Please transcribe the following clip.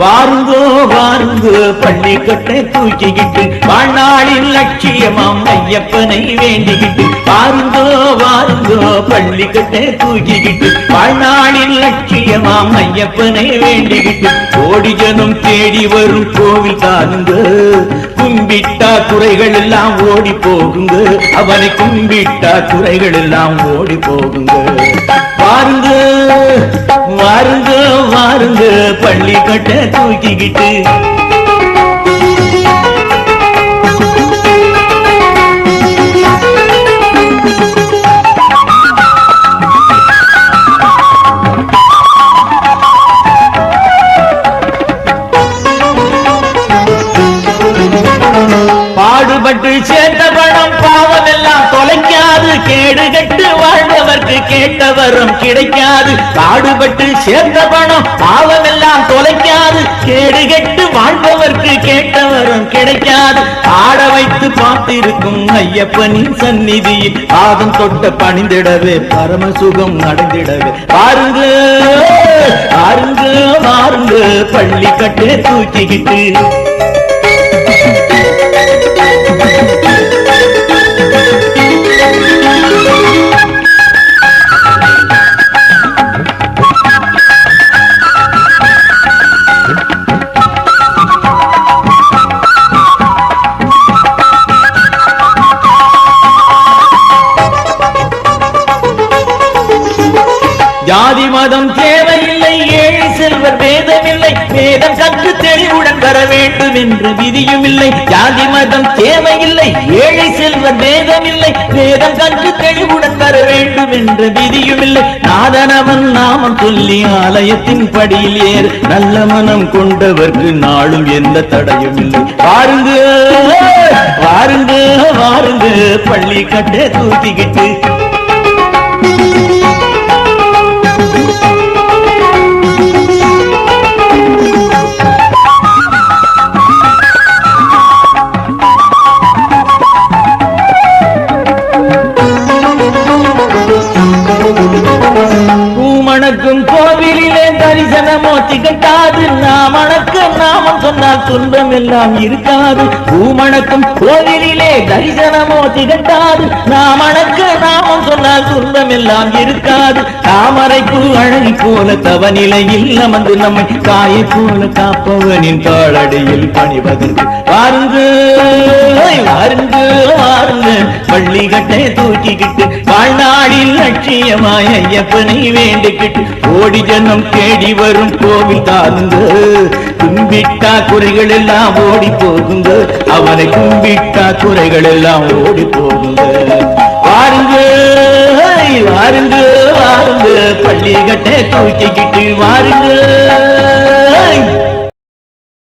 வாருங்கோ வாருங்கோ பள்ளிக்கட்டை தூக்கிக்கிட்டு வாழ்நாளின் லட்சியமாம் ஐயப்பனை வேண்டிக்கிட்டு வாருங்கோ வாருங்கோ பள்ளிக்கட்டை தூக்கிக்கிட்டு வாழ்நாளின் லட்சியமாம் ஐயப்பனை வேண்டிக்கிட்டு கோடி ஜனம் தேடி வரும் கோவில் தானுங்க கும்பிட்டா குறைகள் எல்லாம் ஓடி போகுங்க அவனை கும்பிட்டா குறைகள் எல்லாம் ஓடி போகுங்க. வாருங்க வாருங்க வாருங்க பள்ளி கட்ட தூக்கிக்கிட்டு. பாடுபட்டு சேர்ந்த பணம் பாவமெல்லாம் தொலைக்காது. கேடு கட்டு வாழ்பவர்க்கு கேட்ட வரம் கிடைக்காது. பாடுபட்டு சேர்ந்த பணம் பாவமெல்லாம் தொலைக்காது. கேடு கெட்டு வாழ்பவர்க்கு கேட்ட வரம் கிடைக்காது. ஆட வைத்து பார்த்திருக்கும் ஐயப்பனின் சந்நிதியில் பாதம் தொட்ட பணிந்திடவே பரமசுகம் நடந்திடவே பாருங்க பாருங்க பாருங்க பள்ளி கட்டு தூக்கிக்கிட்டு. தெளிவுடன் வேண்டும் என்ற விதியும் இல்லை ஜாதி மதம் தேவையில்லை. ஏழை செல்வர் வேதமில்லை வேதம் கற்று தெளிவுடன் வர வேண்டும் என்ற விதியும் இல்லை நாதனவன் நாமம் சொல்லி ஆலயத்தின் படியில் ஏறு. நல்ல மனம் கொண்டவர்க்கு நாளும் எந்த தடையும் இல்லை பாருங்க வாருங்க வாருங்க. பள்ளி கட்டை தூத்திக்கிட்டு. மணக்கும் கோவிலிலே தரிசனமோ திகட்டாது நாமணக்கு நாமம் சொன்னால் துன்பம் எல்லாம் இருக்காது. பூமணக்கும் கோவிலிலே தரிசனமோ திகட்டாது நாமணக்கு நாமம் சொன்னால் துன்பம் எல்லாம் இருக்காது. தாமரை பூ அழகி போல தவநிலையில் அமர்ந்து நம்மை காயை போல காப்பவனின் தாளடியில் பணிவதற்கு வாருங்கள். வாருங்கள் வாருங்கள். பள்ளி கட்டை தூக்கிக்கிட்டு வாழ்நாளில் ஐயப்பனை வேண்டிக்கிட்டு ஓடி ஜனம் தேடி வரும் கோவில் தாருங்க. கும்பிட்டா குறைகள் எல்லாம் ஓடி போகுங்க. அவனை கும்பிட்டா குறைகள் எல்லாம் ஓடி போகுங்க. வாருங்க வாருங்க வாருங்க. பள்ளி கட்டை தூக்கிக்கிட்டு வாருங்க.